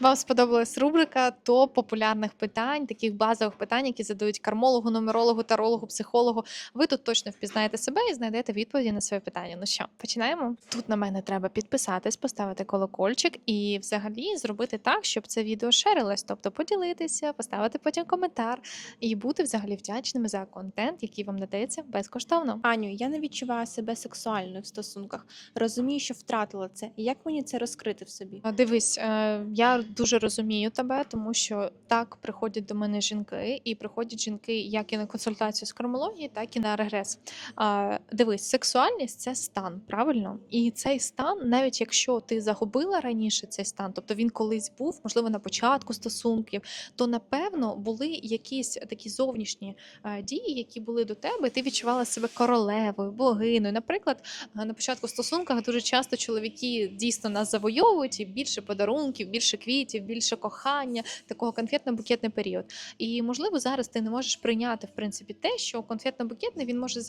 Вам сподобалась рубрика топ популярних питань, таких базових питань, які задають кармологу, нумерологу, тарологу, психологу. Ви тут точно впізнаєте себе і знайдете відповіді на своє питання. Ну що, починаємо? Тут на мене треба підписатись, поставити колокольчик і взагалі зробити так, щоб це відео шерилось, тобто поділитися, поставити потім коментар і бути взагалі вдячними за контент, який вам надається безкоштовно. Аню, я не відчуваю себе сексуальною в стосунках. Розумію, що втратила це. Як мені це розкрити в собі? Дивись, е, я дуже розумію тебе, тому що так приходять до мене жінки, і приходять жінки як і на консультацію з кармології, так і на регрес. А, Дивись, сексуальність це стан, правильно? І цей стан, навіть якщо ти загубила раніше цей стан, тобто він колись був, можливо, на початку стосунків, то напевно були якісь такі зовнішні е, дії, які були до тебе. Ти відчувала себе королевою, богиною. Наприклад, е, на початку стосунках дуже часто чоловіки дійсно нас завойовують і більше подарунків, більше квітів, більше кохання, такого конфетно-букетний період. І можливо, зараз ти не можеш прийняти в принципі те, що конфетно-букетний він може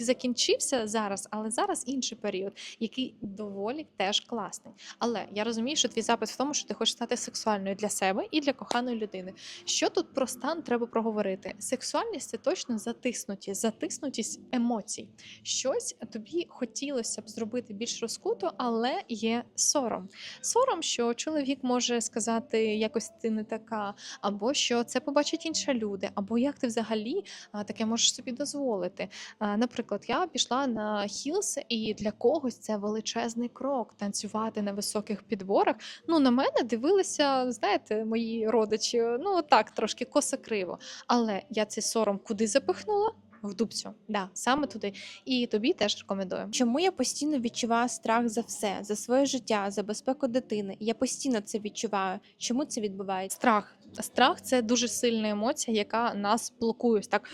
закінчився зараз, але зараз інший період, який доволі теж класний. Але я розумію, що твій запит в тому, що ти хочеш стати сексуальною для себе і для коханої людини. Що тут про стан треба проговорити? Сексуальність це точно затиснуті, затиснутість емоцій. Щось тобі хотілося б зробити більш розкуто, але є сором. Сором, що чоловік може сказати, якось ти не така, або що це побачать інші люди, або як ти взагалі таке можеш собі дозволити. Наприклад, я пішла на хілс, і для когось це величезний крок танцювати на високих підборах. Ну, на мене дивилися, знаєте, мої родичі, ну так, трошки косо-криво. Але я цей сором куди запихнула? В дубцю, да, саме туди. І тобі теж рекомендую. Чому я постійно відчуваю страх за все, за своє життя, за безпеку дитини? Я постійно це відчуваю. Чому це відбувається? Страх. Страх це дуже сильна емоція, яка нас блокує. Так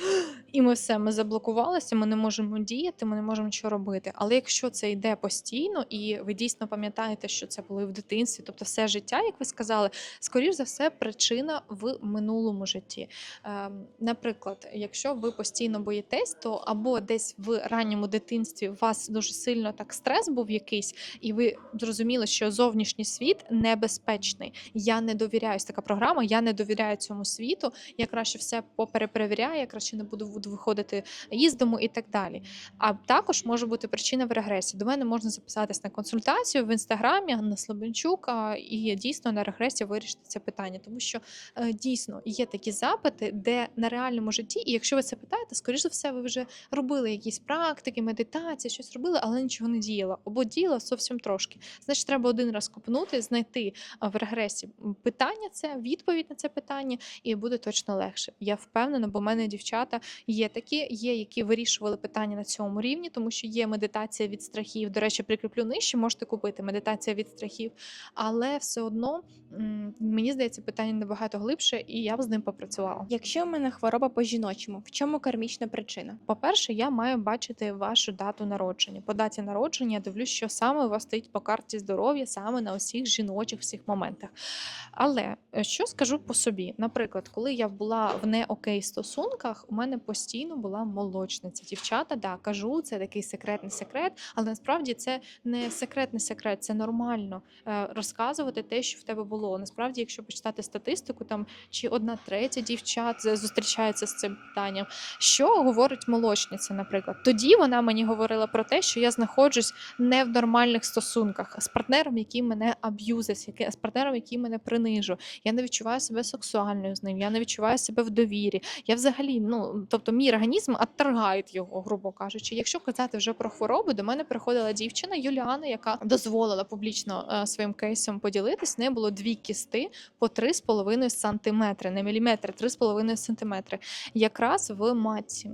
і ми все ми заблокувалися. Ми не можемо діяти, ми не можемо нічого робити. Але якщо це йде постійно, і ви дійсно пам'ятаєте, що це було в дитинстві, тобто все життя, як ви сказали, скоріш за все, причина в минулому житті. Ем, Наприклад, якщо ви постійно боїтесь, то або десь в ранньому дитинстві у вас дуже сильно так стрес був якийсь, і ви зрозуміли, що зовнішній світ небезпечний. Я не довіряюсь. Така програма. Я не довіряю цьому світу. Я краще все попереперевіряю, я краще не буду буду виходити із дому і так далі. А також може бути причина в регресі. До мене можна записатись на консультацію в інстаграмі на Слобенчук і дійсно на регресі вирішити це питання, тому що е, дійсно є такі запити, де на реальному житті, і якщо ви це питаєте, скоріш за все, ви вже робили якісь практики, медитації, щось робили, але нічого не діяло. Або діяло зовсім трошки. Значить, треба один раз копнути, знайти в регресі питання, це відповідь на це питання, і буде точно легше. Я впевнена, бо в мене дівчата є такі, є, які вирішували питання на цьому рівні, тому що є медитація від страхів. До речі, прикріплю нижче, можете купити медитація від страхів, але все одно мені здається, питання набагато глибше, і я б з ним попрацювала. Якщо в мене хвороба по жіночому, в чому кармічна причина? По-перше, я маю бачити вашу дату народження. По даті народження я дивлюсь, що саме у вас стоїть по карті здоров'я, саме на усіх жіночих всіх моментах. Але е, що скажу по собі? Наприклад, коли я була в не окей стосунках, у мене постійно була молочниця. Дівчата, да, кажу, це такий секретний секрет, але насправді це не секретний секрет, це нормально е, розказувати те, що в тебе було. Насправді, якщо почитати статистику, там чи одна третя дівчат зустрічається з цим питанням. Що говорить молочниця, наприклад? Тоді вона мені говорила про те, що я знаходжусь не в нормальних стосунках з партнером, який мене аб'юзить, з партнером, який мене принижу. Я не відчуваю себе сексуальною з ним, я не відчуваю себе в довірі. Я взагалі, ну тобто, мій організм отторгає його, грубо кажучи. Якщо казати вже про хвороби, до мене приходила дівчина Юліана, яка дозволила публічно е, своїм кейсом поділитись. В неї було дві кісти по 3,5 сантиметри, не міліметри, 3,5 сантиметри, якраз в матці.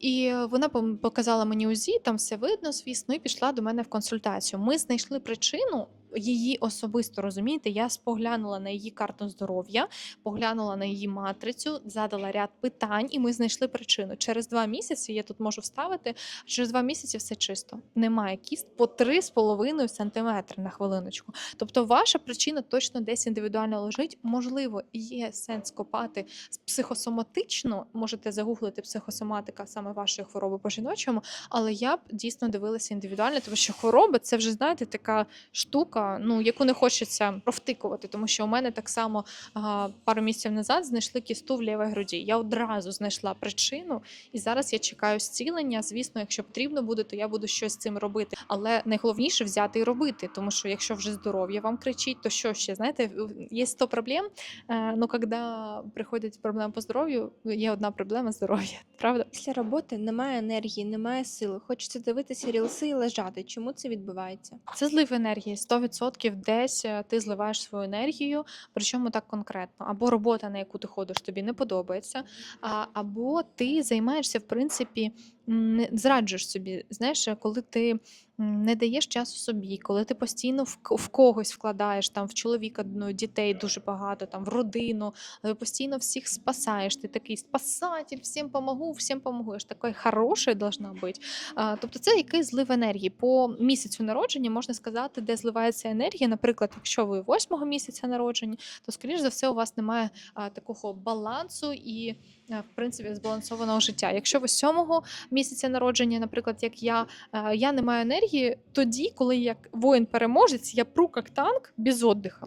І вона показала мені УЗІ, там все видно, звісно, і пішла до мене в консультацію. Ми знайшли причину. Її особисто розумієте, я споглянула на її карту здоров'я, поглянула на її матрицю, задала ряд питань, і ми знайшли причину. Через два місяці я тут можу вставити. Через два місяці все чисто. Немає кіст по 3,5 см на хвилиночку. Тобто, ваша причина точно десь індивідуально лежить. Можливо, є сенс копати психосоматично. Можете загуглити психосоматика саме вашої хвороби по жіночому, але я б дійсно дивилася індивідуально, тому що хвороба це вже знаєте така штука. Штука, ну яку не хочеться провтикувати, тому що у мене так само а, пару місяців назад знайшли кісту в лівій груді. Я одразу знайшла причину, і зараз я чекаю зцілення. Звісно, якщо потрібно буде, то я буду щось з цим робити. Але найголовніше взяти і робити, тому що якщо вже здоров'я вам кричить, то що ще знаєте, є 100 проблем. Е, ну коли приходять проблеми по здоров'ю, є одна проблема здоров'я. Правда? Після роботи немає енергії, немає сили. Хочеться дивитися рілси і лежати. Чому це відбувається? Це злив енергії. 100% десь е, ти зливаєш свою енергію, причому так конкретно. Або робота, на яку ти ходиш, тобі не подобається, або ти займаєшся, в принципі, зраджуєш собі. Знаєш, е, коли ти не даєш часу собі, коли ти постійно в, когось вкладаєш там в чоловіка, ну, дітей дуже багато, там в родину, е, постійно всіх спасаєш. Ти такий спасатель, всім помогу, всім помогу. Ж такий хороший должна бути. А, Тобто це якийсь злив енергії. По місяцю народження можна сказати, де зливається енергія. Наприклад, якщо ви восьмого місяця народжені, то скоріш за все у вас немає а, такого балансу і, в принципі, збалансованого життя. Якщо ви сьомого місяця народження, наприклад, як я, я не маю енергії тоді, коли як воїн-переможець, я пру як танк без отдиха.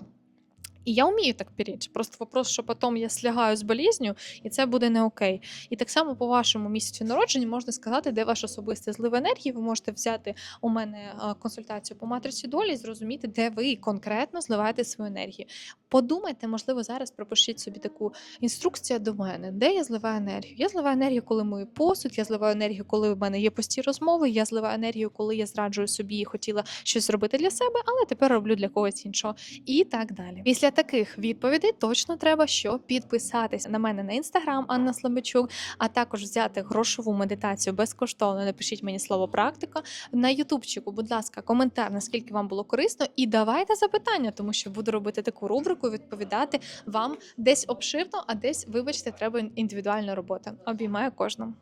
І я вмію так перечь. Просто вопрос, що потім я слягаю з болізню, і це буде не окей. І так само по вашому місяцю народження можна сказати, де ваш особистий злив енергії. Ви можете взяти у мене е, консультацію по матриці долі і зрозуміти, де ви конкретно зливаєте свою енергію. Подумайте, можливо, зараз пропишіть собі таку інструкцію до мене, де я зливаю енергію. Я зливаю енергію, коли мою посуд, я зливаю енергію, коли в мене є пусті розмови. Я зливаю енергію, коли я зраджую собі і хотіла щось зробити для себе, але тепер роблю для когось іншого. І так далі. Після таких відповідей точно треба що підписатися на мене на інстаграм Анна Слобичук, а також взяти грошову медитацію безкоштовно. Напишіть мені слово практика на Ютубчику. Будь ласка, коментар, наскільки вам було корисно, і давайте запитання, тому що буду робити таку рубрику, відповідати вам десь обширно, а десь, вибачте, треба індивідуальна робота. Обіймаю кожному.